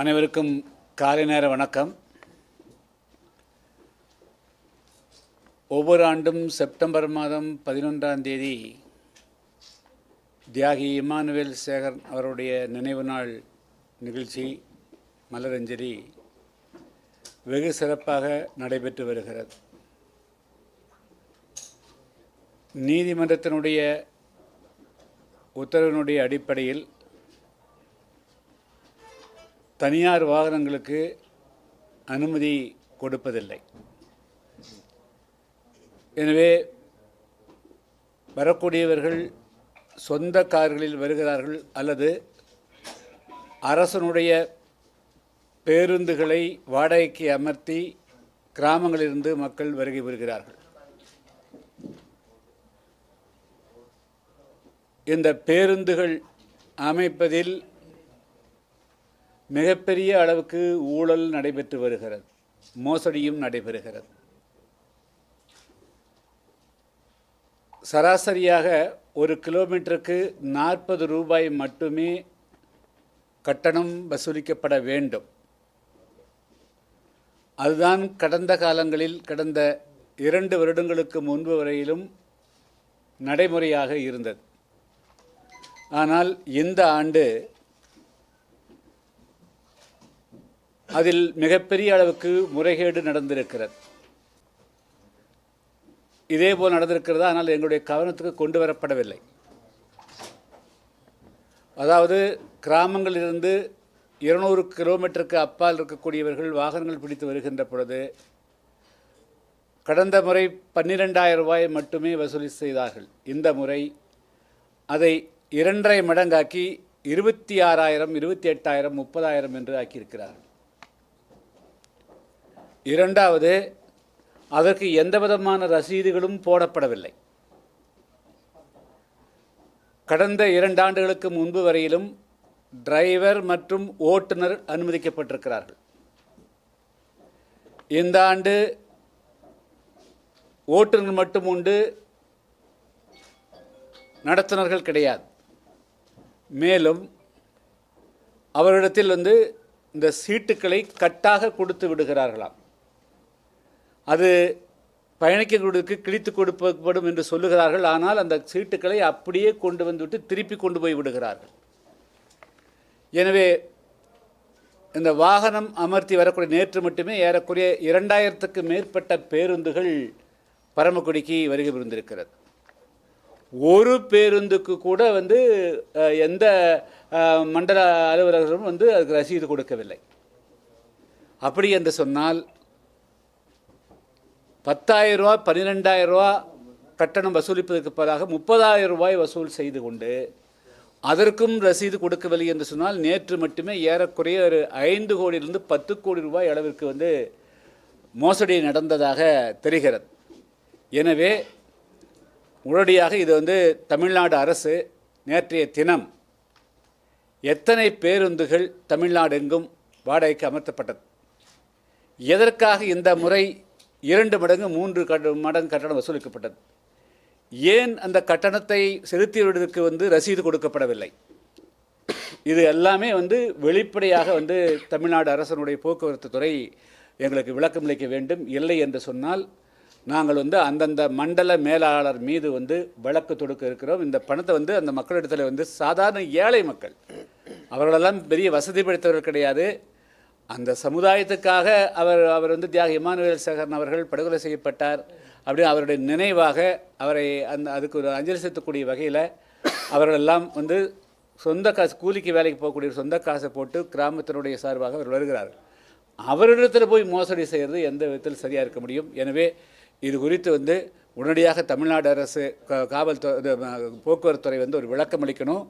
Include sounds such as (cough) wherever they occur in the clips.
அனைவருக்கும் காலை நேர வணக்கம். ஒவ்வொரு ஆண்டும் செப்டம்பர் மாதம் பதினொன்றாம் தேதி தியாகி இமானுவேல் சேகர் அவருடைய நினைவு நாள் நிகழ்ச்சி மலரஞ்சலி வெகு சிறப்பாக நடைபெற்று வருகிறது. நீதிமன்றத்தினுடைய உத்தரவினுடைய அடிப்படையில் தனியார் வாகனங்களுக்கு அனுமதி கொடுப்பதில்லை. எனவே வரக்கூடியவர்கள் சொந்த கார்களில் வருகிறார்கள் அல்லது அரசனுடைய பேருந்துகளை வாடகைக்கு அமர்த்தி கிராமங்களிலிருந்து மக்கள் வருகை வருகிறார்கள் இந்த பேருந்துகள் அமைப்பதில் மிகப்பெரிய அளவுக்கு ஊழல் நடைபெற்று வருகிறது. மோசடியும் நடைபெறுகிறது. சராசரியாக ஒரு கிலோமீட்டருக்கு நாற்பது ரூபாய் மட்டுமே கட்டணம் வசூலிக்கப்பட வேண்டும். அதுதான் கடந்த காலங்களில் கடந்த இரண்டு வருடங்களுக்கு முன்பு வரையிலும் நடைமுறையாக இருந்தது. ஆனால் இந்த ஆண்டு அதில் மிகப்பெரிய அளவுக்கு முறைகேடு நடந்திருக்கிறது. இதே போல் நடந்திருக்கிறதா? ஆனால் எங்களுடைய கவனத்துக்கு கொண்டு வரப்படவில்லை. அதாவது கிராமங்களிலிருந்து இருநூறு கிலோமீட்டருக்கு அப்பால் இருக்கக்கூடியவர்கள் வாகனங்கள் பிடித்து வருகின்ற பொழுது கடந்த முறை பன்னிரெண்டாயிரம் ரூபாய் மட்டுமே வசூலி செய்தார்கள். இந்த முறை அதை இரண்டரை மடங்காக்கி இருபத்தி ஆறாயிரம் இருபத்தி எட்டாயிரம் முப்பதாயிரம் என்று ஆக்கியிருக்கிறார்கள். இரண்டாவது அதற்கு எந்த விதமான ரசீதுகளும் போடப்படவில்லை. கடந்த இரண்டு ஆண்டுகளுக்கு முன்பு வரையிலும் டிரைவர் மற்றும் ஓட்டுநர் அனுமதிக்கப்பட்டிருக்கிறார்கள். இந்த ஆண்டு ஓட்டுநர் மட்டும் உண்டு நடத்துனர்கள் கிடையாது. மேலும் அவரிடத்தில் வந்து இந்த சீட்டுக்களை கட்டாக கொடுத்து விடுகிறார்களாம். அது பயணிக்கிறவர்களுக்கு கிழித்து கொடுக்கப்படும் என்று சொல்லுகிறார்கள். ஆனால் அந்த சீட்டுக்களை அப்படியே கொண்டு வந்துவிட்டு திருப்பி கொண்டு போய் விடுகிறார்கள். எனவே இந்த வாகனம் அமர்த்தி வரக்கூடிய நேற்று மட்டுமே ஏறக்குறைய இரண்டாயிரத்துக்கு மேற்பட்ட பேருந்துகள் பரமக்குடிக்கு வருகை புரிந்திருக்கிறது. ஒரு பேருந்துக்கு கூட வந்து எந்த மண்டல அலுவலர்களும் வந்து அதுக்கு ரசீது கொடுக்கவில்லை. அப்படி என்று சொன்னால் பத்தாயிரம் ரூபா பன்னிரெண்டாயிரம் ரூபா கட்டணம் வசூலிப்பதற்கு பதிலாக முப்பதாயிரம் ரூபாய் வசூல் செய்து கொண்டு அதற்கும் ரசீது கொடுக்கவில்லை என்று சொன்னால் நேற்று மட்டுமே ஏறக்குறைய ஒரு ஐந்து கோடியிலிருந்து பத்து கோடி ரூபாய் அளவிற்கு வந்து மோசடி நடந்ததாக தெரிகிறது. எனவே உடனடியாக இது வந்து தமிழ்நாடு அரசு நேற்றைய தினம் எத்தனை பேருந்துகள் தமிழ்நாடு எங்கும் வாடகைக்கு அமர்த்தப்பட்டது? எதற்காக இந்த முறை இரண்டு மடங்கு மூன்று கட்ட மடங்கு கட்டணம் வசூலிக்கப்பட்டது. ஏன் அந்த கட்டணத்தை செலுத்தியவர்களுக்கு வந்து ரசீது கொடுக்கப்படவில்லை? இது எல்லாமே வந்து வெளிப்படையாக வந்து தமிழ்நாடு அரசனுடைய போக்குவரத்து துறை எங்களுக்கு விளக்கமளிக்க வேண்டும். இல்லை என்று சொன்னால் நாங்கள் வந்து அந்தந்த மண்டல மேலாளர் மீது வந்து வழக்கு தொடுக்க இருக்கிறோம். இந்த பணத்தை வந்து அந்த மக்களிடத்தில் வந்து சாதாரண ஏழை மக்கள் அவர்களெல்லாம் பெரிய வசதி படைத்தவர்கள் கிடையாது. அந்த சமுதாயத்துக்காக அவர் அவர் வந்து தியாக இமானுவேல் சேகரன் அவர்கள் படுகொலை செய்யப்பட்டார். அப்படி அவருடைய நினைவாக அவரை அந்த அதுக்கு ஒரு அஞ்சலி செலுத்தக்கூடிய வகையில் அவர்களெல்லாம் வந்து சொந்த காசு கூலிக்கு வேலைக்கு போகக்கூடிய சொந்த காசை போட்டு கிராமத்தினுடைய சார்பாக அவர் வருகிறார்கள். அவரிடத்தில் போய் மோசடி செய்கிறது எந்த விதத்தில் சரியாக இருக்க முடியும்? எனவே இது குறித்து வந்து உடனடியாக தமிழ்நாடு அரசு காவல்துறை போக்குவரத்துறை வந்து ஒரு விளக்கம் அளிக்கணும்.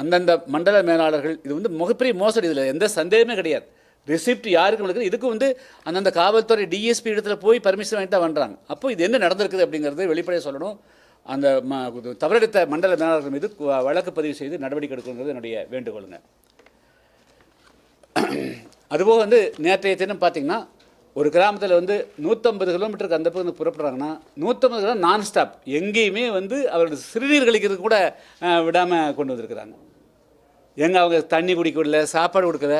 அந்தந்த மண்டல மேலாளர்கள் இது வந்து மிகப்பெரிய மோசடி இதில் எந்த சந்தேகமே கிடையாது. ரிசிப்ட் யாருக்கு இருக்குது இதுக்கு வந்து அந்தந்த காவல்துறை டிஎஸ்பி இடத்துல போய் பர்மிஷன் வாங்கிட்டு தான் பண்ணுறாங்க அப்போ இது என்ன நடந்திருக்குது அப்படிங்கிறது வெளிப்படையாக சொல்லணும். அந்த ம தவறெடுத்த மண்டல மேலாளர்கள் மீது வழக்கு பதிவு செய்து நடவடிக்கை எடுக்கணுங்கிறது என்னுடைய வேண்டுகோளுங்க. (clears throat) அதுபோக வந்து நேற்றைய தினம் பார்த்தீங்கன்னா ஒரு கிராமத்தில் வந்து நூற்றம்பது கிலோமீட்டருக்கு அந்த பக்கம் புறப்படுறாங்கன்னா நூற்றம்பது கிலோ நான் ஸ்டாப் எங்கேயுமே வந்து அவரோட சிறுநீர் கழிக்கிறது கூட விடாமல் கொண்டு வந்திருக்கிறாங்க. எங்கே அவங்க தண்ணி குடிக்க விடல சாப்பாடு கொடுக்கல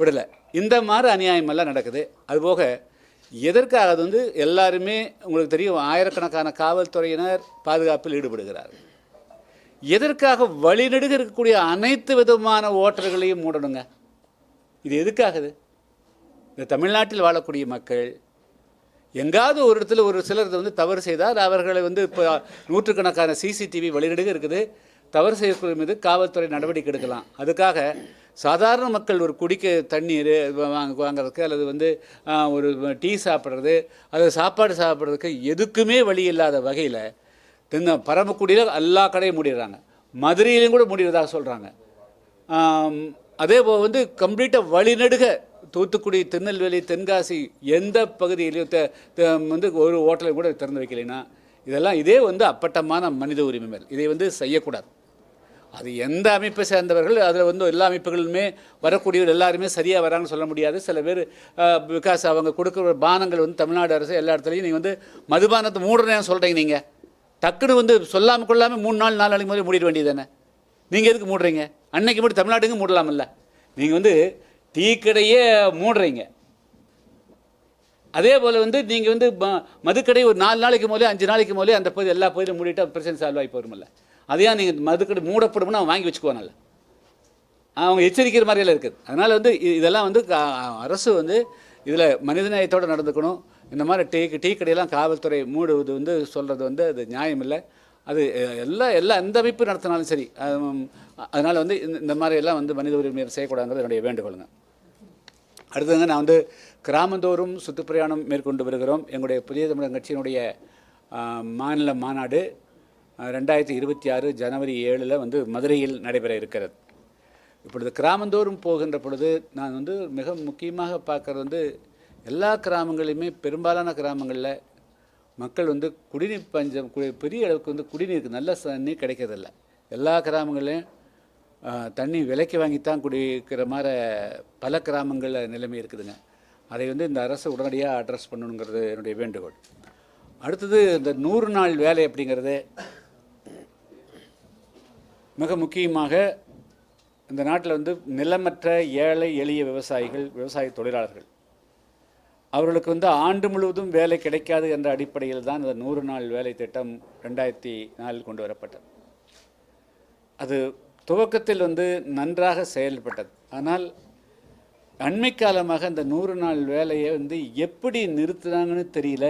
விடலை. இந்த மாதிரி அநியாயமெல்லாம் நடக்குது. அதுபோக எதற்காக அது வந்து எல்லாருமே உங்களுக்கு தெரியும் ஆயிரக்கணக்கான காவல்துறையினர் பாதுகாப்பில் ஈடுபடுகிறார்கள். எதற்காக வழிநெடுக இருக்கக்கூடிய அனைத்து விதமான ஓட்டர்களையும் மூடணுங்க? இது எதுக்காகுது இந்த தமிழ்நாட்டில் வாழக்கூடிய மக்கள் எங்காவது ஒரு இடத்துல ஒரு சிலர் வந்து தவறு செய்தால் அவர்களை வந்து இப்போ நூற்றுக்கணக்கான சிசிடிவி வழிநெடுக இருக்குது. தவறு செய்யக்கூடிய மீது காவல்துறை நடவடிக்கை எடுக்கலாம். அதுக்காக சாதாரண மக்கள் ஒரு குடிக்க தண்ணீர் வாங்க வாங்குறதுக்கு அல்லது வந்து ஒரு டீ சாப்பிட்றது அது சாப்பாடு சாப்பிட்றதுக்கு எதுக்குமே வழி இல்லாத வகையில் தென்ன பரமக்குடியில் எல்லா கடையும் மூடிடுறாங்க. மதுரையிலையும் கூட மூடிடுறதாக சொல்கிறாங்க அதே போல் வந்து கம்ப்ளீட்டாக வழிநடுக தூத்துக்குடி திருநெல்வேலி தென்காசி எந்த பகுதியிலையும் வந்து ஒரு ஹோட்டலையும் கூட திறந்து வைக்கலைன்னா இதெல்லாம் இதே வந்து அப்பட்டமான மனித உரிமை மேல் இதை வந்து செய்யக்கூடாது. அது எந்த அமைப்பை சேர்ந்தவர்கள் அதில் வந்து எல்லா அமைப்புகளுமே வரக்கூடியவர் எல்லாருமே சரியாக வராங்கன்னு சொல்ல முடியாது. சில பேர் பிகாஸ் அவங்க கொடுக்குற பானங்கள் வந்து தமிழ்நாடு அரசு எல்லா இடத்துலையும் நீங்கள் வந்து மதுபானத்தை மூடுறேன்னு சொல்கிறீங்க நீங்கள் டக்குன்னு வந்து சொல்லாமல் கொள்ளாமல் மூணு நாள் நாலு நாளைக்கு முதல்ல மூடிட வேண்டியது தானே? நீங்கள் எதுக்கு மூடுறீங்க? அன்னைக்கு மட்டும் தமிழ்நாட்டுக்கு மூடலாமில்ல நீங்கள் வந்து டீ கடையே மூடுறீங்க. அதே போல் வந்து நீங்கள் வந்து ம- மதுக்கடை ஒரு நாலு நாளைக்கு முதலே அஞ்சு நாளைக்கு முதலே அந்த பகுதி எல்லா பகுதியும் மூடிட்டு பிரச்சனை சால்வ் ஆகி போருமில்ல அதையா நீங்கள் மதுக்கடை மூடப்படும்னு அவன் வாங்கி வச்சுக்குவானல்ல அவங்க எச்சரிக்கிற மாதிரியெல்லாம் இருக்குது. அதனால் வந்து இதெல்லாம் வந்து கா- அரசு வந்து இதில் மனிதநேயத்தோடு நடந்துக்கணும். இந்த மாதிரி டீ டீ கடையெல்லாம் காவல்துறை மூடுவது வந்து சொல்கிறது வந்து அது நியாயம் இல்லை. அது எல்லா எல்லா எந்த அமைப்பு நடத்தினாலும் சரி அதனால் வந்து இந்த இந்த மாதிரியெல்லாம் வந்து மனித உரிமை செய்யக்கூடாதுங்கிறது என்னுடைய வேண்டுகோளுங்க. அடுத்ததுங்க நான் வந்து கிராமந்தோறும் சுற்றுப்பிரயாணம் மேற்கொண்டு வருகிறோம். எங்களுடைய புதிய தமிழக கட்சியினுடைய மாநில மாநாடு ரெண்டாயிரத்தி இருபத்தி ஆறு ஜனவரி ஏழில் வந்து மதுரையில் நடைபெற இருக்கிறது. இப்பொழுது கிராமந்தோறும் போகின்ற பொழுது நான் வந்து மிக முக்கியமாக பார்க்குறது வந்து எல்லா கிராமங்களையுமே பெரும்பாலான கிராமங்களில் மக்கள் வந்து குடிநீர் பஞ்சம் பெரிய அளவுக்கு வந்து குடிநீருக்கு நல்ல தண்ணி கிடைக்கிறதில்ல. எல்லா கிராமங்களையும் தண்ணி விலைக்கு வாங்கித்தான் குடிக்கிற மாதிரி பல கிராமங்களில் நிலைமை இருக்குதுங்க. அதை வந்து இந்த அரசு உடனடியாக அட்ரஸ் பண்ணணுங்கிறது என்னுடைய வேண்டுகோள். அடுத்தது இந்த நூறு நாள் வேலை அப்படிங்கிறது மிக முக்கியமாக இந்த நாட்டில் வந்து நிலமற்ற ஏழை எளிய விவசாயிகள் விவசாய தொழிலாளர்கள். அவர்களுக்கு வந்து ஆண்டு முழுவதும் வேலை கிடைக்காது என்ற அடிப்படையில் தான் இந்த நூறு நாள் வேலை திட்டம் ரெண்டாயிரத்தி நாலில் கொண்டு வரப்பட்டது. அது துவக்கத்தில் வந்து நன்றாக செயல்பட்டது. ஆனால் அண்மை காலமாக அந்த நூறு நாள் வேலையை வந்து எப்படி நிறுத்துனாங்கன்னு தெரியல.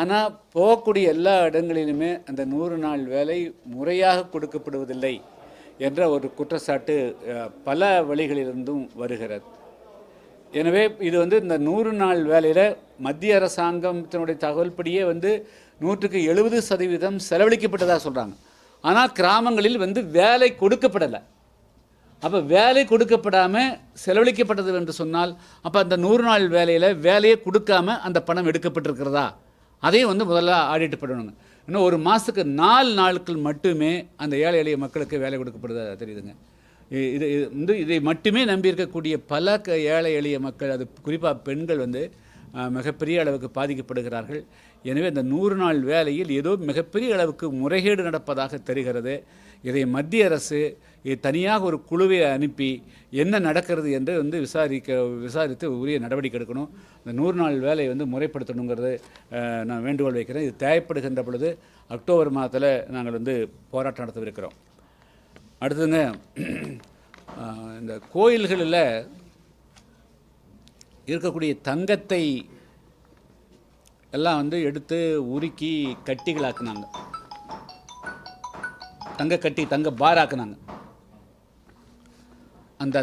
ஆனால் போகக்கூடிய எல்லா இடங்களிலுமே அந்த நூறு நாள் வேலை முறையாக கொடுக்கப்படுவதில்லை என்ற ஒரு குற்றச்சாட்டு பல வழிகளிலிருந்தும் வருகிறது. எனவே இது வந்து இந்த நூறு நாள் வேலையில் மத்திய அரசாங்கத்தினுடைய தகவல்படியே வந்து நூற்றுக்கு எழுபது சதவீதம் செலவழிக்கப்பட்டதாக சொல்கிறாங்க ஆனால் கிராமங்களில் வந்து வேலை கொடுக்கப்படலை. அப்போ வேலை கொடுக்கப்படாமல் செலவழிக்கப்பட்டது என்று சொன்னால் அப்போ அந்த நூறு நாள் வேலையில் வேலையை கொடுக்காம அந்த பணம் எடுக்கப்பட்டிருக்கிறதா? அதையும் வந்து முதல்ல ஆடிட்டு பண்ணணுங்க. இன்னும் ஒரு மாதத்துக்கு நாலு நாட்கள் மட்டுமே அந்த ஏழை எளிய மக்களுக்கு வேலை கொடுக்கப்படுதா தெரியுதுங்க. இது இது வந்து இதை மட்டுமே நம்பி இருக்கக்கூடிய பல க ஏழை எளிய மக்கள் அது குறிப்பாக பெண்கள் வந்து மிகப்பெரிய அளவுக்கு பாதிக்கப்படுகிறார்கள். எனவே இந்த நூறு நாள் வேலையில் ஏதோ மிகப்பெரிய அளவுக்கு முறைகேடு நடப்பதாக தெரிகிறது. இதை மத்திய அரசு இது தனியாக ஒரு குழுவை அனுப்பி என்ன நடக்கிறது என்று வந்து விசாரிக்க விசாரித்து உரிய நடவடிக்கை எடுக்கணும். இந்த நூறு நாள் வேலையை வந்து முறைப்படுத்தணுங்கிறது நான் வேண்டுகோள் வைக்கிறேன். இது தேவைப்படுகின்ற பொழுது அக்டோபர் மாதத்தில் நாங்கள் வந்து போராட்டம் நடத்தவிருக்கிறோம். அடுத்ததுங்க இந்த கோயில்களில் இருக்கக்கூடிய தங்கத்தை எல்லாம் வந்து எடுத்து உருக்கி கட்டிகளாக்குனாங்க. தங்க கட்டி தங்க பாராக்குனாங்க. அந்த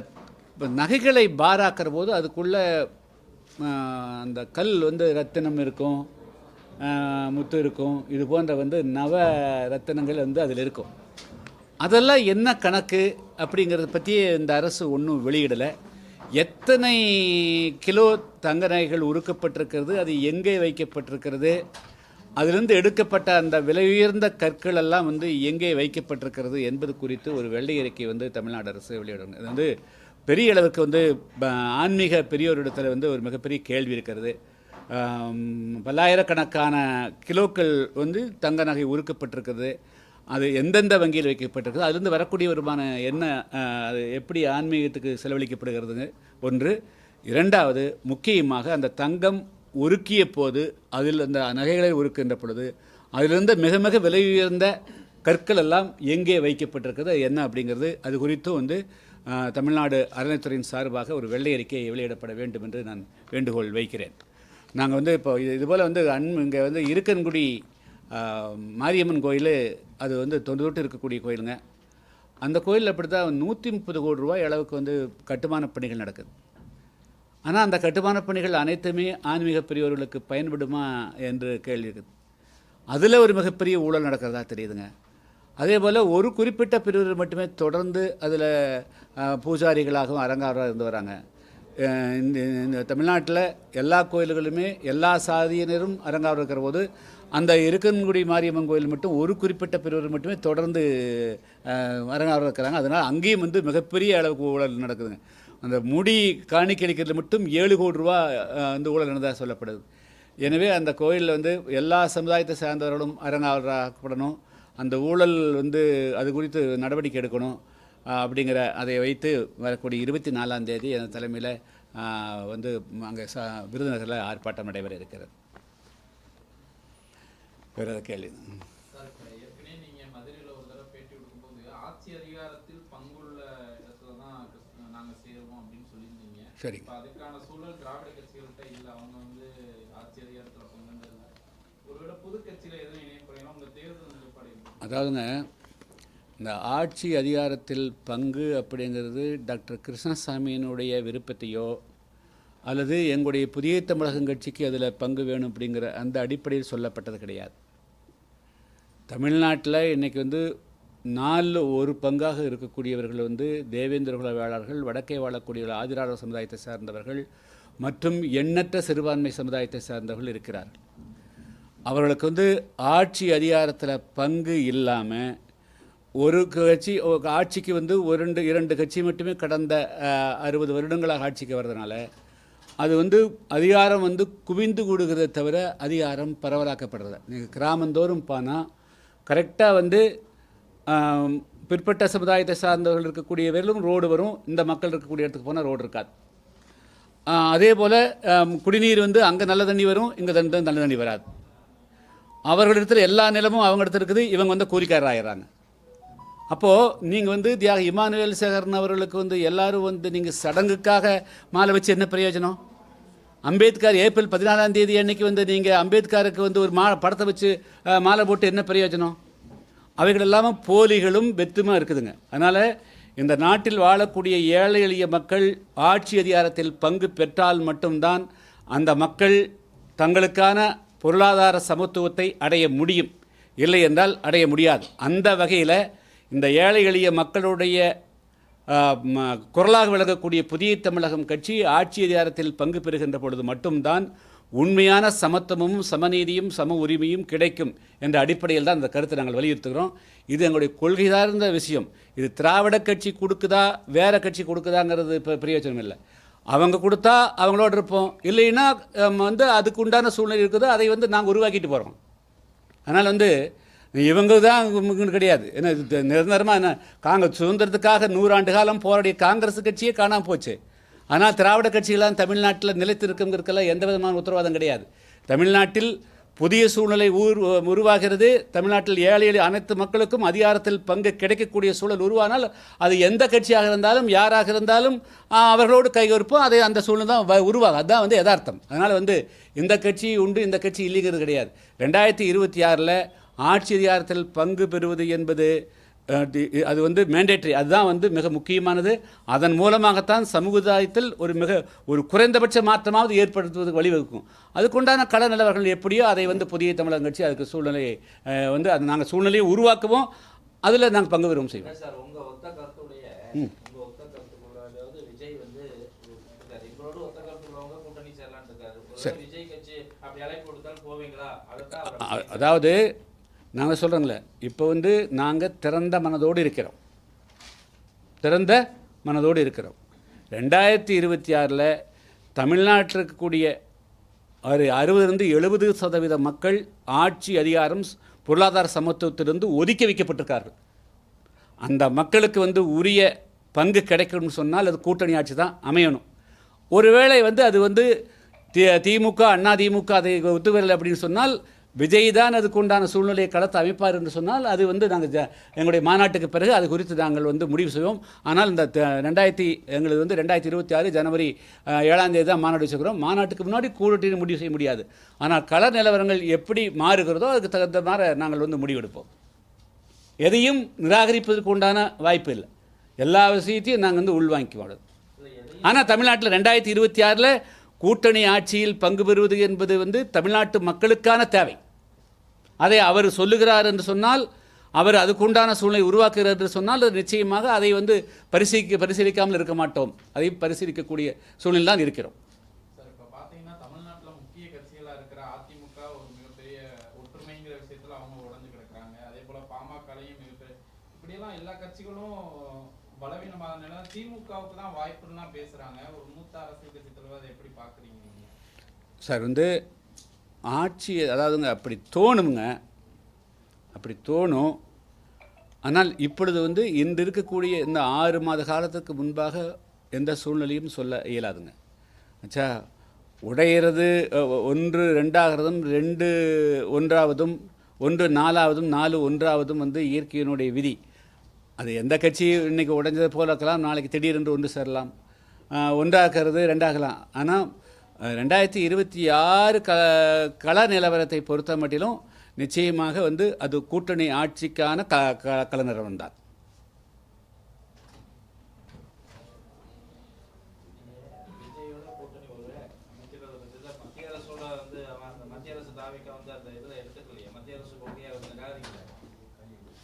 நகைகளை பாராக்கிற போது அதுக்குள்ள அந்த கல் வந்து ரத்தினம் இருக்கும் முத்து இருக்கும். இது போன்ற வந்து நவ ரத்தினங்கள் வந்து அதில் இருக்கும். அதெல்லாம் என்ன கணக்கு அப்படிங்கிறத பற்றி இந்த அரசு ஒன்றும் வெளியிடலை. எத்தனை கிலோ தங்க நகைகள் உருக்கப்பட்டிருக்கிறது அது எங்கே வைக்கப்பட்டிருக்கிறது அதிலிருந்து எடுக்கப்பட்ட அந்த விலை உயர்ந்த கற்கள் எல்லாம் வந்து எங்கே வைக்கப்பட்டிருக்கிறது என்பது குறித்து ஒரு வெள்ளை அறிக்கை வந்து தமிழ்நாடு அரசு வெளியிடணும் இது வந்து பெரிய அளவுக்கு வந்து ப- ஆன்மீக பெரியோரிடத்தில் வந்து ஒரு மிகப்பெரிய கேள்வி இருக்கிறது. பல்லாயிரக்கணக்கான கிலோக்கள் வந்து தங்க நகை உருக்கப்பட்டிருக்கிறது அது எந்தெந்த வங்கியில் வைக்கப்பட்டிருக்குது அதிலிருந்து வரக்கூடிய வருமான என்ன அது எப்படி ஆன்மீகத்துக்கு செலவழிக்கப்படுகிறதுங்க? ஒன்று. இரண்டாவது முக்கியமாக அந்த தங்கம் உருக்கிய போது அதில் அந்த நகைகளை உருக்கின்ற பொழுது அதிலிருந்து மிக மிக விலை உயர்ந்த கற்கள் எல்லாம் எங்கே வைக்கப்பட்டிருக்கிறது என்ன அப்படிங்கிறது அது குறித்தும் வந்து தமிழ்நாடு அறநிலைத்துறையின் சார்பாக ஒரு வெள்ளை அறிக்கை வெளியிடப்பட வேண்டும் என்று நான் வேண்டுகோள் வைக்கிறேன். நாங்கள் வந்து இப்போ இது இதுபோல் வந்து அன் இங்கே வந்து இருக்கன்குடி மாரியம்மன் கோயில் அது வந்து தொன்று தொட்டு இருக்கக்கூடிய கோயிலுங்க. அந்த கோயிலில் அப்படி தான் நூற்றி முப்பது கோடி ரூபாய் அளவுக்கு வந்து கட்டுமானப் பணிகள் நடக்குது. ஆனால் அந்த கட்டுமானப் பணிகள் அனைத்துமே ஆன்மீக பெரியவர்களுக்கு பயன்படுமா என்று கேள்வி இருக்குது. அதில் ஒரு மிகப்பெரிய ஊழல் நடக்கிறதா தெரியுதுங்க. அதே போல் ஒரு குறிப்பிட்ட பிரிவர் மட்டுமே தொடர்ந்து அதில் பூஜாரிகளாகவும் அலங்காரம் இருந்து வராங்க. இந்த இந்த தமிழ்நாட்டில் எல்லா கோயில்களுமே எல்லா சாதியினரும் அரங்காரம் இருக்கிற போது அந்த இருக்கன்குடி மாரியம்மன் கோயில் மட்டும் ஒரு குறிப்பிட்ட பிரிவர் மட்டுமே தொடர்ந்து அஹ், அரங்காரம் இருக்கிறாங்க அதனால் அங்கேயும் வந்து மிகப்பெரிய அளவுக்கு ஊழல் நடக்குதுங்க. அந்த முடி காணிக்கழிக்கிறதுல மட்டும் ஏழு கோடி ரூபா வந்து ஊழல் நடந்ததாக சொல்லப்படுது. எனவே அந்த கோயிலில் வந்து எல்லா சமுதாயத்தை சார்ந்தவர்களும் அரங்காவலராக்கப்படணும் அந்த ஊழல் வந்து அது குறித்து நடவடிக்கை எடுக்கணும். அப்படிங்கிற அதை வைத்து வரக்கூடிய இருபத்தி நாலாம் தேதி என் தலைமையில் வந்து அங்கே ச விருதுநகரில் ஆர்ப்பாட்டம் நடைபெற இருக்கிறது. வேறு கேள்வி சார், அதுக்கான சூழல் திராவிட கட்சிகள்கிட்ட இல்ல. அவங்க வந்து ஆட்சி அதிகாரத்துல பங்குன்றது இல்ல. ஒருவேளை புது கட்சியில எதுவும் இணைய போறீங்கன்னா உங்க தேர்தல் நிலைப்பாடு என்ன? அதாவதுங்க இந்த ஆட்சி அதிகாரத்தில் பங்கு அப்படிங்கிறது டாக்டர் கிருஷ்ணசாமியினுடைய விருப்பத்தையோ அல்லது எங்களுடைய புதிய தமிழகம் கட்சிக்கு அதில் பங்கு வேணும் அப்படிங்கிற அந்த அடிப்படையில் சொல்லப்பட்டது கிடையாது. தமிழ்நாட்டில் இன்றைக்கி வந்து நாலில் ஒரு பங்காக இருக்கக்கூடியவர்கள் வந்து தேவேந்திர குல வேளாளர்கள் வடக்கே வாழக்கூடியவர்கள் ஆதிராளர் சமுதாயத்தை சார்ந்தவர்கள் மற்றும் எண்ணற்ற சிறுபான்மை சமுதாயத்தை சார்ந்தவர்கள் இருக்கிறார்கள். அவர்களுக்கு வந்து ஆட்சி அதிகாரத்தில் பங்கு இல்லாமல் ஒரு கட்சி ஆட்சிக்கு வந்து ஒரு ரெண்டு இரண்டு கட்சி மட்டுமே கடந்த அறுபது வருடங்களாக ஆட்சிக்கு வர்றதுனால அது வந்து அதிகாரம் வந்து குவிந்து கூடுகிறத தவிர அதிகாரம் பரவலாக்கப்படுறது நீங்கள் கிராமந்தோறும் பானால் கரெக்டாக வந்து பிற்பட்ட சமுதாயத்தை சார்ந்தவர்கள் இருக்கக்கூடிய இருக்கக்கூடியவர்களும் ரோடு வரும். இந்த மக்கள் இருக்கக்கூடிய இடத்துக்கு போனால் ரோடு இருக்காது. அதே போல் குடிநீர் வந்து அங்கே நல்ல தண்ணி வரும் இங்கே தண்ணி நல்ல தண்ணி வராது. அவர்களிடத்தில் எல்லா நிலமும் அவங்க இடத்துல இருக்குது இவங்க வந்து கூலிக்காரர் ஆயிடுறாங்க அப்போது நீங்கள் வந்து தியாக இமானுவேல் சேகரன் அவர்களுக்கு வந்து எல்லோரும் வந்து நீங்கள் சடங்குக்காக மாலை வச்சு என்ன பிரயோஜனம்? அம்பேத்கர் ஏப்ரல் பதினாலாம் தேதி அன்னைக்கு வந்து நீங்கள் அம்பேத்கருக்கு வந்து ஒரு மா படத்தை வச்சு மாலை போட்டு என்ன பிரயோஜனம்? அவைகள் எல்லாமே போலிகளும் வெத்துமாக இருக்குதுங்க. அதனால் இந்த நாட்டில் வாழக்கூடிய ஏழை எளிய மக்கள் ஆட்சி அதிகாரத்தில் பங்கு பெற்றால் மட்டும்தான் அந்த மக்கள் தங்களுக்கான பொருளாதார சமத்துவத்தை அடைய முடியும். இல்லை என்றால் அடைய முடியாது. அந்த வகையில் இந்த ஏழை எளிய மக்களுடைய குரலாக விளங்கக்கூடிய புதிய தமிழகம் கட்சி ஆட்சி அதிகாரத்தில் பங்கு பெறுகின்ற பொழுது மட்டும்தான் உண்மையான சமத்துவமும் சமநீதியும் சம உரிமையும் கிடைக்கும் என்ற அடிப்படையில் தான் இந்த கருத்தை நாங்கள் வலியுறுத்துகிறோம். இது எங்களுடைய கொள்கை சார்ந்த விஷயம். இது திராவிட கட்சி கொடுக்குதா வேற கட்சி கொடுக்குதாங்கிறது இப்போ பிரயோஜனம் இல்லை. அவங்க கொடுத்தா அவங்களோட இருப்போம். இல்லைன்னா வந்து அதுக்கு உண்டான சூழ்நிலை இருக்குதோ அதை வந்து நாங்கள் உருவாக்கிட்டு போகிறோம் அதனால் வந்து இவங்க தான் கிடையாது. என்ன நிரந்தரமாக என்ன காங்கிரஸ் சுதந்திரத்துக்காக நூறாண்டு காலம் போராடிய காங்கிரஸ் கட்சியே காணாமல் போச்சு. ஆனால் திராவிட கட்சிகளாம் தமிழ்நாட்டில் நிலைத்திருக்குங்கிறதுக்கெல்லாம் எந்த விதமான உத்தரவாதம் கிடையாது. தமிழ்நாட்டில் புதிய சூழ்நிலை ஊர் உருவாகிறது. தமிழ்நாட்டில் ஏழை எளிய அனைத்து மக்களுக்கும் அதிகாரத்தில் பங்கு கிடைக்கக்கூடிய சூழல் உருவானால் அது எந்த கட்சியாக இருந்தாலும் யாராக இருந்தாலும் அவர்களோடு கைகொறுப்போம் அதை அந்த சூழ்நிலை தான் வ- உருவாகும். அதுதான் வந்து யதார்த்தம். அதனால் வந்து இந்த கட்சி உண்டு இந்த கட்சி இல்லைங்கிறது கிடையாது. ரெண்டாயிரத்தி இருபத்தி ஆறில் ஆட்சி அதிகாரத்தில் பங்கு பெறுவது என்பது அது வந்து மேண்டேட்ரி அதுதான் வந்து மிக முக்கியமானது. அதன் மூலமாகத்தான் சமுதாயத்தில் ஒரு மிக ஒரு குறைந்தபட்ச மாற்றமாவது ஏற்படுத்துவதற்கு வழிவகுக்கும். அதுக்குண்டான கள நிலவரங்கள் எப்படியோ அதை வந்து புதிய தமிழகம் கட்சி அதுக்கு சூழ்நிலையை வந்து அது நாங்கள் சூழ்நிலையை உருவாக்குவோம். அதில் நாங்கள் பங்கு பெறுவோம் செய்வோம். சார் உங்க ஒத்த கருத்துடைய உங்க ஒத்த கருத்துக்குள்ள அதாவது விஜய் வந்து இருக்காரு இவரோட ஒத்த கருத்துக்குள்ளவங்க கூட்டணி சேரலான்னு இருக்காரு. ஒருவேளை விஜய் கட்சி அப்படி அழைப்பு கொடுத்தாலும் போவீங்களா? அதுதான் அவர் அ- அதாவது நாங்கள் சொல்கிறோங்களே இப்போ வந்து நாங்கள் திறந்த மனதோடு இருக்கிறோம். திறந்த மனதோடு இருக்கிறோம். ரெண்டாயிரத்தி இருபத்தி ஆறில் தமிழ்நாட்டில் இருக்கக்கூடிய ஒரு அறுபதுலேருந்து எழுபது சதவீத மக்கள் ஆட்சி அதிகாரம் பொருளாதார சமத்துவத்திலிருந்து ஒதுக்கி வைக்கப்பட்டிருக்கார்கள். அந்த மக்களுக்கு வந்து உரிய பங்கு கிடைக்கணும்னு சொன்னால் அது கூட்டணி ஆட்சி தான் அமையணும். ஒருவேளை வந்து அது வந்து தி திமுக அண்ணா திமுக அதை ஒத்துவரலை அப்படின்னு சொன்னால் விஜய் தான் அதுக்கு உண்டான சூழ்நிலையை களத்தை அமைப்பார் என்று சொன்னால் அது வந்து நாங்கள் ஜ- எங்களுடைய மாநாட்டுக்கு பிறகு அது குறித்து நாங்கள் வந்து முடிவு செய்வோம். ஆனால் இந்த த- ரெண்டாயிரத்தி எங்களுக்கு வந்து ரெண்டாயிரத்தி இருபத்தி ஆறு ஜனவரி ஏழாம் தேதி தான் மாநாடு வச்சுக்கிறோம் மாநாட்டுக்கு முன்னாடி கூட்டணி முடிவு செய்ய முடியாது. ஆனால் கள நிலவரங்கள் எப்படி மாறுகிறதோ அதுக்கு தகுந்த மாதிரி நாங்கள் வந்து முடிவெடுப்போம். எதையும் நிராகரிப்பதற்கு உண்டான வாய்ப்பு இல்லை. எல்லா விஷயத்தையும் நாங்கள் வந்து உள்வாங்கிக்குவோம் ஆனால் தமிழ்நாட்டில் ரெண்டாயிரத்தி இருபத்தி ஆறில் கூட்டணி ஆட்சியில் பங்கு பெறுவது என்பது வந்து தமிழ்நாட்டு மக்களுக்கான தேவை. அதை அவர் சொல்லுகிறார் என்று சொன்னால் அவர் அதுக்குண்டான சூழ்நிலை உருவாக்குகிறார் என்று சொன்னால் அது நிச்சயமாக அதை வந்து பரிசீலிக்க பரிசீலிக்காமல் இருக்க மாட்டோம். அதை பரிசீலிக்கக்கூடிய சூழ்நிலை தான் இருக்கிறோம் சார் இப்ப பாத்தீங்கன்னா தமிழ்நாட்டுல முக்கிய கட்சிகளா இருக்கிற அதிமுக ஒரு மிகப்பெரிய ஒற்றுமைங்கிற விஷயத்துல அவங்க உடைஞ்சு கிடக்குறாங்க அதே போல பாமகலையும் மிகப்பெரிய இப்படியெல்லாம் எல்லா கட்சிகளும் பலவீனமான நிலை திமுகவுக்கு தான் வாய்ப்புலாம் பேசுறாங்க ஒரு மூத்த அரசியல் கட்சி தலைவர் அதை எப்படி பாக்குறீங்க நீங்க சார் வந்து ஆட்சி அதாவதுங்க அப்படி தோணுங்க அப்படி தோணும். ஆனால் இப்பொழுது வந்து இன்று இருக்கக்கூடிய இந்த ஆறு மாத காலத்துக்கு முன்பாக எந்த சூழ்நிலையும் சொல்ல இயலாதுங்க. ஆச்சா உடையிறது ஒன்று ரெண்டாகிறதும் ரெண்டு ஒன்றாவதும் ஒன்று நாலாவதும் நாலு ஒன்றாவதும் வந்து இயற்கையினுடைய விதி. அது எந்த கட்சி இன்னைக்கு உடைஞ்சது போல இருக்கலாம் நாளைக்கு திடீரென்று ஒன்று சேரலாம். ஒன்றாக்கிறது ரெண்டாகலாம். ஆனால் ரெண்டாயிரத்தி இருபத்தி ஆறு க கள நிலவரத்தை பொறுத்த மட்டிலும் நிச்சயமாக வந்து அது கூட்டணி ஆட்சிக்கான க க கலநிலவரம் தான்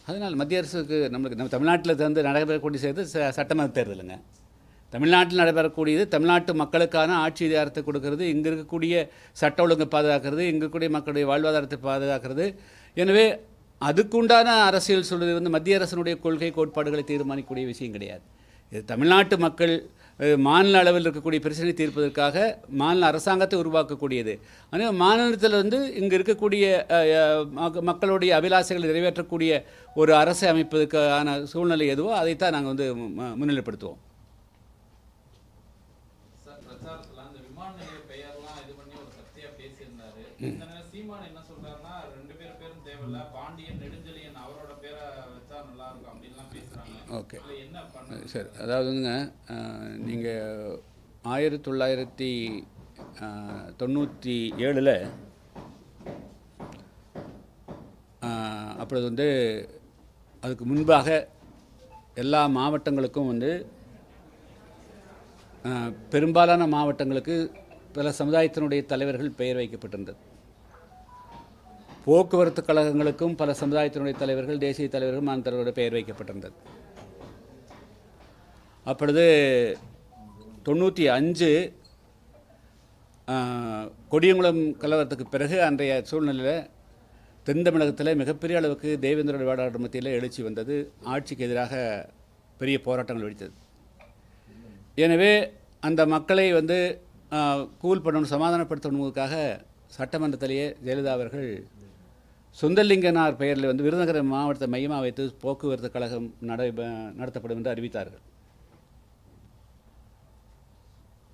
அதனால் மத்திய அரசுக்கு நம்மளுக்கு நம்ம தமிழ்நாட்டில் வந்து நடைபெறக்கூடிய சேர்ந்து ச சட்டமன்ற தேர்தலுங்க. தமிழ்நாட்டில் நடைபெறக்கூடியது தமிழ்நாட்டு மக்களுக்கான ஆட்சி அதிகாரத்தை கொடுக்கறது இங்கே இருக்கக்கூடிய சட்ட ஒழுங்கை பாதுகாக்கிறது இங்கே இருக்கக்கூடிய மக்களுடைய வாழ்வாதாரத்தை பாதுகாக்கிறது. எனவே அதுக்குண்டான அரசியல் சொல்வது வந்து மத்திய அரசினுடைய கொள்கை கோட்பாடுகளை தீர்மானிக்கக்கூடிய விஷயம் கிடையாது. இது தமிழ்நாட்டு மக்கள் மாநில அளவில் இருக்கக்கூடிய பிரச்சனை தீர்ப்பதற்காக மாநில அரசாங்கத்தை உருவாக்கக்கூடியது. ஆனால் மாநிலத்தில் வந்து இங்கே இருக்கக்கூடிய மக்களுடைய அபிலாசைகளை நிறைவேற்றக்கூடிய ஒரு அரசை அமைப்பதற்கான சூழ்நிலை எதுவோ அதைத்தான் நாங்கள் வந்து மு- முன்னிலைப்படுத்துவோம் சார் பிரச்சாரத்துல அந்த விமான நிலைய பெயர்லாம் இது பண்ணி ஒரு சர்ச்சையா பேசியிருந்தாரு இந்த நேரம் சீமான் என்ன சொல்றாருன்னா ரெண்டு பேர் பேரும் தேவையில்ல பாண்டியன் நெடுஞ்செழியன் அவரோட பேரை வச்சா நல்லா இருக்கும் அப்படின்லாம் பேசுறாங்க. ஓகே. என்ன பண்ண சரி அதாவதுங்க நீங்கள் ஆயிரத்தி தொள்ளாயிரத்தி தொண்ணூற்றி ஏழில் அப்பொழுது வந்து அதுக்கு முன்பாக எல்லா மாவட்டங்களுக்கும் வந்து பெரும்பாலான மாவட்டங்களுக்கு பல சமுதாயத்தினுடைய தலைவர்கள் பெயர் வைக்கப்பட்டிருந்தது. போக்குவரத்து கழகங்களுக்கும் பல சமுதாயத்தினுடைய தலைவர்கள் தேசிய தலைவர்கள் மாநில தலைவரோட பெயர் வைக்கப்பட்டிருந்தது. அப்பொழுது தொண்ணூற்றி அஞ்சு கொடியங்குளம் கலவரத்துக்கு பிறகு அன்றைய சூழ்நிலையில் தென் தமிழகத்தில் மிகப்பெரிய அளவுக்கு தேவேந்திர வேளாளர் மத்தியில் எழுச்சி வந்தது. ஆட்சிக்கு எதிராக பெரிய போராட்டங்கள் வெடித்தது. எனவே அந்த மக்களை வந்து கூல் பண்ணணும் சமாதானப்படுத்தணுங்கிறதுக்காக சட்டமன்றத்திலேயே ஜெயலலிதா அவர்கள் சுந்தரலிங்கனார் பெயரில் வந்து விருதுநகர் மாவட்டத்தை மையமாக வைத்து போக்குவரத்து கழகம் நடை நடத்தப்படும் என்று அறிவித்தார்கள்.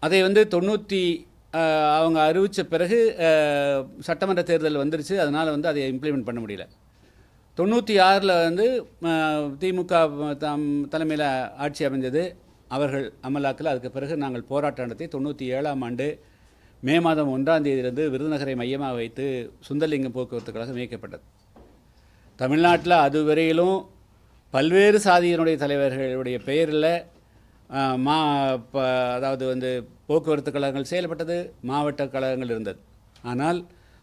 அதை வந்து தொண்ணூற்றி அவங்க அறிவித்த பிறகு சட்டமன்ற தேர்தல் வந்துருச்சு. அதனால் வந்து அதை இம்ப்ளிமெண்ட் பண்ண முடியல. தொண்ணூற்றி ஆறில் வந்து திமுக தம் தலைமையில் ஆட்சி அமைஞ்சது. அவர்கள் அமலாக்கில். அதுக்கு பிறகு நாங்கள் போராட்டம் நடத்தி தொண்ணூற்றி ஏழாம் ஆண்டு மே மாதம் ஒன்றாம் தேதியிலிருந்து விருதுநகரை மையமாக வைத்து சுந்தரலிங்கம் போக்குவரத்து கழகம் இயக்கப்பட்டது. தமிழ்நாட்டில் அதுவரையிலும் பல்வேறு சாதியினுடைய தலைவர்களுடைய பெயரில் மா ப அதாவது வந்து போக்குவரத்து கழகங்கள் செயல்பட்டது மாவட்ட கழகங்கள் இருந்தது. ஆனால்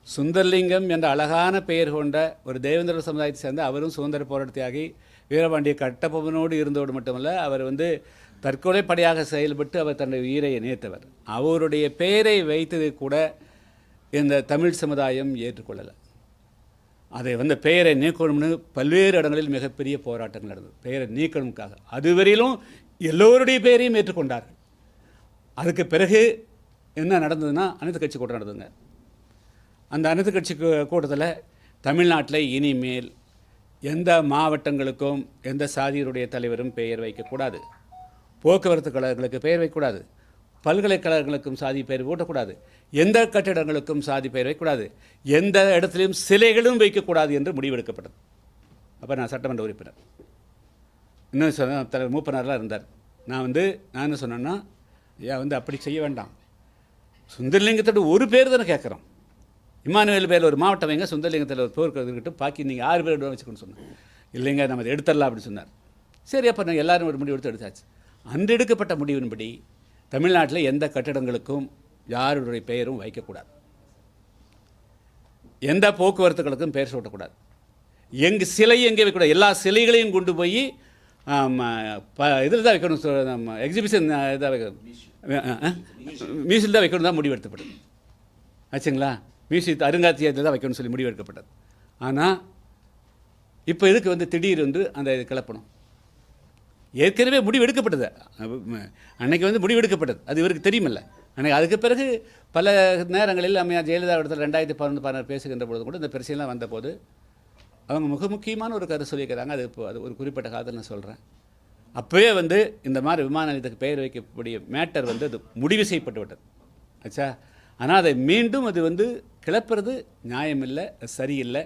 சுந்தர்லிங்கம் என்ற அழகான பெயர் கொண்ட ஒரு தேவேந்திர சமுதாயத்தை சேர்ந்த அவரும் சுதந்திர போராட்டத்தியாகி வீரபாண்டிய கட்டபொம்மனோடு இருந்தோடு மட்டுமல்ல அவர் வந்து தற்கொலைப்படையாக செயல்பட்டு அவர் தன்னுடைய உயிரை இணைத்தவர். அவருடைய பெயரை வைத்தது கூட இந்த தமிழ் சமுதாயம் ஏற்றுக்கொள்ளலை. அதை வந்து பெயரை நீக்கணும்னு பல்வேறு இடங்களில் மிகப்பெரிய போராட்டங்கள் நடந்தது. பெயரை நீக்கணுக்காக அதுவரையிலும் எல்லோருடைய பெயரையும் ஏற்றுக்கொண்டார்கள். அதுக்கு பிறகு என்ன நடந்ததுன்னா அனைத்து கட்சி கூட்டம் நடந்ததுங்க. அந்த அனைத்து கட்சி கூ- கூட்டத்தில் தமிழ்நாட்டில் இனிமேல் எந்த மாவட்டங்களுக்கும் எந்த சாதியருடைய தலைவரும் பெயர் வைக்கக்கூடாது. போக்குவரத்து கழகங்களுக்கு பெயர் வைக்கக்கூடாது. பல்கலைக்கழகங்களுக்கும் சாதி பெயர் ஊட்டக்கூடாது. எந்த கட்டிடங்களுக்கும் சாதி பெயர் வைக்கக்கூடாது. எந்த இடத்துலையும் சிலைகளும் வைக்கக்கூடாது என்று முடிவெடுக்கப்பட்டது. அப்போ நான் சட்டமன்ற உறுப்பினர். இன்னும் சொன்ன தலைவர் மூப்பனாரெலாம் இருந்தார். நான் வந்து நான் என்ன சொன்னேன்னா ஏன் வந்து அப்படி செய்ய வேண்டாம். சுந்தரலிங்கத்தோட ஒரு பேர் தானே கேட்குறோம். இமானுவேல் பேரில் ஒரு மாவட்டம் வைங்க சுந்தரலிங்கத்தில் ஒரு பேர் இருக்கட்டும் பாக்கி நீங்கள் ஆறு பேர் வச்சுக்கணும்னு சொன்னேன். இல்லைங்க நம்ம அதை எடுத்துடலாம் அப்படின்னு சொன்னார். சரி அப்போ நான் எல்லாரும் ஒரு முடிவு எடுத்து எடுத்தாச்சு. அன்று எடுக்கப்பட்ட முடிவின்படி தமிழ்நாட்டில் எந்த கட்டிடங்களுக்கும் யாருடைய பெயரும் வைக்கக்கூடாது. எந்த போக்குவரத்துகளுக்கும் பெயர் சூட்டக்கூடாது. எங்கு சிலை எங்கே வைக்கக்கூடாது எல்லா சிலைகளையும் கொண்டு போய் ப இதில் தான் வைக்கணும் சொ- நம்ம எக்ஸிபிஷன் இதாக வைக்கணும். மியூசியம் தான் வைக்கணும் தான் முடிவெடுக்கப்பட்டது. ஆச்சுங்களா? மியூசியத்தை அருங்காட்சியகத்தில் தான் வைக்கணும்னு சொல்லி முடிவெடுக்கப்பட்டது. ஆனால் இப்போ இதுக்கு வந்து திடீர் வந்து அந்த இது கிளப்பணும்? ஏற்கனவே முடிவு எடுக்கப்பட்டது அன்னைக்கு வந்து முடிவு எடுக்கப்பட்டது அது இவருக்கு தெரியுமில்ல. அன்னைக்கு அதுக்கு பிறகு பல நேரங்களில் அம்மையா ஜெயலலிதா இடத்துல ரெண்டாயிரத்தி பதினொன்று பதினாறு பேசுகின்ற பொழுது கூட இந்த பிரச்சனைலாம் வந்தபோது அவங்க மிக முக்கியமான ஒரு கருத்து சொல்லியிருக்கிறாங்க. அது இப்போ அது ஒரு குறிப்பிட்ட காலத்தில் நான் சொல்கிறேன் அப்போவே வந்து இந்த மாதிரி விமான நிலையத்துக்கு பெயர் வைக்கக்கூடிய மேட்டர் வந்து அது முடிவு செய்யப்பட்டு விட்டது. ஆச்சா ஆனால் அதை மீண்டும் அது வந்து கிளப்புறது நியாயமில்லை அது சரியில்லை.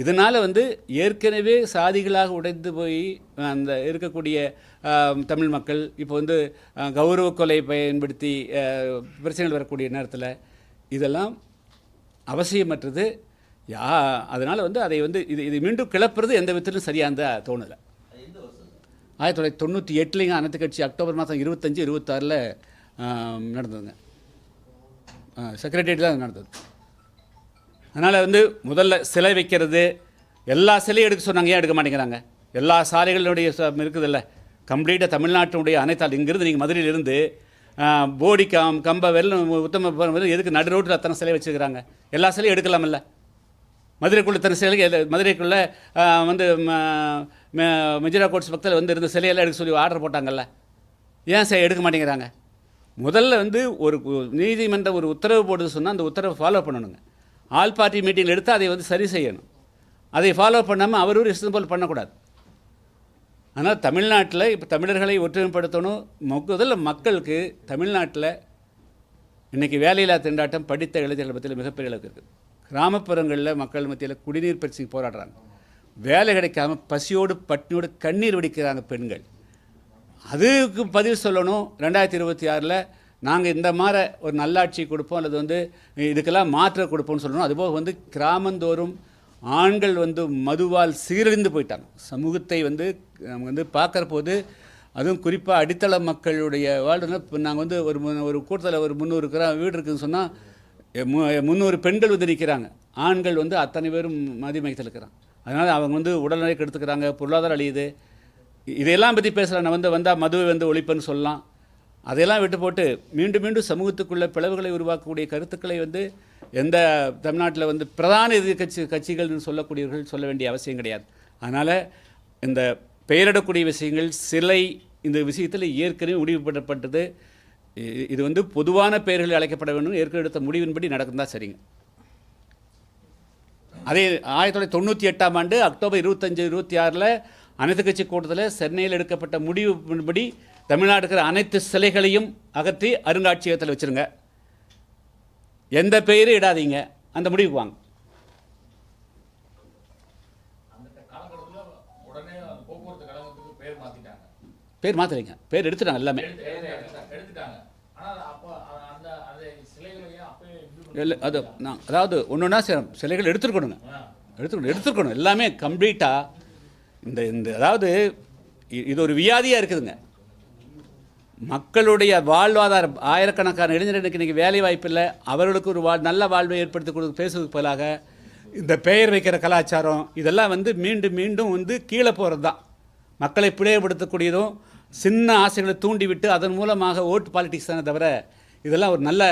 இதனால் வந்து ஏற்கனவே சாதிகளாக உடைந்து போய் அந்த இருக்கக்கூடிய தமிழ் மக்கள் இப்போ வந்து கௌரவ கொலை பயன்படுத்தி பிரச்சனைகள் வரக்கூடிய நேரத்தில் இதெல்லாம் அவசியமற்றது. யா அதனால் வந்து அதை வந்து இது இது மீண்டும் கிளப்புறது எந்த விதத்திலும் சரியானதா தோணலை. ஆயிரத்தி தொள்ளாயிரத்தி தொண்ணூற்றி எட்டுலேங்க அனைத்து கட்சி அக்டோபர் மாதம் இருபத்தஞ்சு இருபத்தாறில் நடந்ததுங்க. செக்ரட்டரியேட் தான் நடந்தது. அதனால் வந்து முதல்ல சிலை வைக்கிறது எல்லா சிலையும் எடுக்க சொன்னாங்க. ஏன் எடுக்க மாட்டேங்கிறாங்க? எல்லா சாலைகளுடைய இருக்குதில்ல இருக்குதுல்ல. கம்ப்ளீட்டாக தமிழ்நாட்டினுடைய அனைத்தால் இங்கிருந்து நீங்கள் மதுரையிலிருந்து போடி கம் கம்ப வெள்ளம் உத்தம எதுக்கு நடு ரோட்டில் அத்தனை சிலை வச்சுருக்கிறாங்க? எல்லா சிலையும் எடுக்கலாமில்ல. மதுரைக்குள்ள தன சிலைக்கு மதுரைக்குள்ளே வந்து ம- மெஜிரா கோட்ஸ் பக்கத்தில் வந்து இருந்த சிலையெல்லாம் எடுக்க சொல்லி ஆர்டர் போட்டாங்கல்ல. ஏன் சார் எடுக்க மாட்டேங்கிறாங்க? முதல்ல வந்து ஒரு நீதிமன்ற நீதிமன்றம் ஒரு உத்தரவு போடுது சொன்னால் அந்த உத்தரவை ஃபாலோ பண்ணணுங்க. ஆல் பார்ட்டி மீட்டிங் எடுத்து அதை வந்து சரி செய்யணும். அதை ஃபாலோ பண்ணாமல் அவர் ஒரு பண்ணக்கூடாது. ஆனால் தமிழ்நாட்டில் இப்போ தமிழர்களை ஒற்றுமைப்படுத்தணும். முதல்ல மக்களுக்கு தமிழ்நாட்டில் இன்றைக்கி வேலையில்லா திண்டாட்டம் படித்த இளைஞர்கள் மத்தியில் மிகப்பெரிய அளவுக்கு இருக்குது. கிராமப்புறங்களில் மக்கள் மத்தியில் குடிநீர் பிரச்சனை போராடுறாங்க. வேலை கிடைக்காம பசியோடு பட்டினியோடு கண்ணீர் வடிக்கிறாங்க பெண்கள். அதுக்கு பதில் சொல்லணும். ரெண்டாயிரத்தி இருபத்தி ஆறில் நாங்கள் இந்த மாதிரி ஒரு நல்லாட்சி கொடுப்போம் அல்லது வந்து இதுக்கெல்லாம் மாத்திரை கொடுப்போம்னு சொல்லணும் அதுபோக வந்து கிராமந்தோறும் ஆண்கள் வந்து மதுவால் சீரழிந்து போயிட்டாங்க. சமூகத்தை வந்து நம்ம வந்து பார்க்குற போது அதுவும் குறிப்பாக அடித்தள மக்களுடைய வாழ்வு இப்போ நாங்கள் வந்து ஒரு மு- ஒரு கூட்டத்தில் ஒரு முந்நூறு கிரா வீடு இருக்குதுன்னு சொன்னால் முந்நூறு பெண்கள் வந்து நிற்கிறாங்க ஆண்கள் வந்து அத்தனை பேரும் மதிமயத்தில் இருக்கிறாங்க. அதனால் அவங்க வந்து உடல்நிலை கெடுத்துக்கிறாங்க பொருளாதாரம் அழியுது. இதையெல்லாம் பற்றி பேசுகிறேன் நான் வந்து வந்தால் மதுவை வந்து ஒழிப்புன்னு சொல்லலாம். அதையெல்லாம் விட்டு போட்டு மீண்டும் மீண்டும் சமூகத்துக்குள்ள பிளவுகளை உருவாக்கக்கூடிய கருத்துக்களை வந்து எந்த தமிழ்நாட்டில் வந்து பிரதான எதிர்கட்சி கட்சிகள்னு சொல்லக்கூடியவர்கள் சொல்ல வேண்டிய அவசியம் கிடையாது. அதனால் இந்த பெயரிடக்கூடிய விஷயங்கள் சிலை இந்த விஷயத்தில் ஏற்கனவே முடிவுபடப்பட்டது இது வந்து பொதுவான பெயர்கள் அழைக்கப்பட வேண்டும். ஏற்கனவே எடுத்த முடிவின்படி நடக்கும் தான் சரிங்க. அதே ஆயிரத்தி தொள்ளாயிரத்தி தொண்ணூற்றி எட்டாம் ஆண்டு அக்டோபர் இருபத்தஞ்சு இருபத்தி ஆறில் அனைத்து கட்சி கூட்டத்தில் சென்னையில் எடுக்கப்பட்ட முடிவுபடி தமிழ்நாடு இருக்கிற அனைத்து சிலைகளையும் அகற்றி அருங்காட்சியகத்தில் வச்சுருங்க. எந்த பெயரும் இடாதீங்க. அந்த முடிவுக்கு வாங்க. பேர் மாத்திட்டாங்க. பேர் எடுத்துட்டாங்க எல்லாமே. இல்லை அது நான் அதாவது ஒன்று ஒன்றா சிலைகள் எடுத்துருக்கணுங்க. எடுத்துக்கணும் எடுத்துருக்கணும். எல்லாமே கம்ப்ளீட்டாக இந்த இந்த அதாவது இது ஒரு வியாதியாக இருக்குதுங்க. மக்களுடைய வாழ்வாதாரம் ஆயிரக்கணக்கான இளைஞர்களுக்கு இன்றைக்கி வேலை வாய்ப்பு இல்லை அவர்களுக்கு ஒரு வாழ் நல்ல வாழ்வை ஏற்படுத்தி கொடுக்க பேசுவதற்கு பதிலாக இந்த பெயர் வைக்கிற கலாச்சாரம் இதெல்லாம் வந்து மீண்டும் மீண்டும் வந்து கீழே போகிறது தான் மக்களை பிழையப்படுத்தக்கூடியதும் சின்ன ஆசைகளை தூண்டிவிட்டு அதன் மூலமாக ஓட்டு பாலிட்டிக்ஸ் தானே தவிர இதெல்லாம் ஒரு நல்ல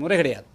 முறை கிடையாது.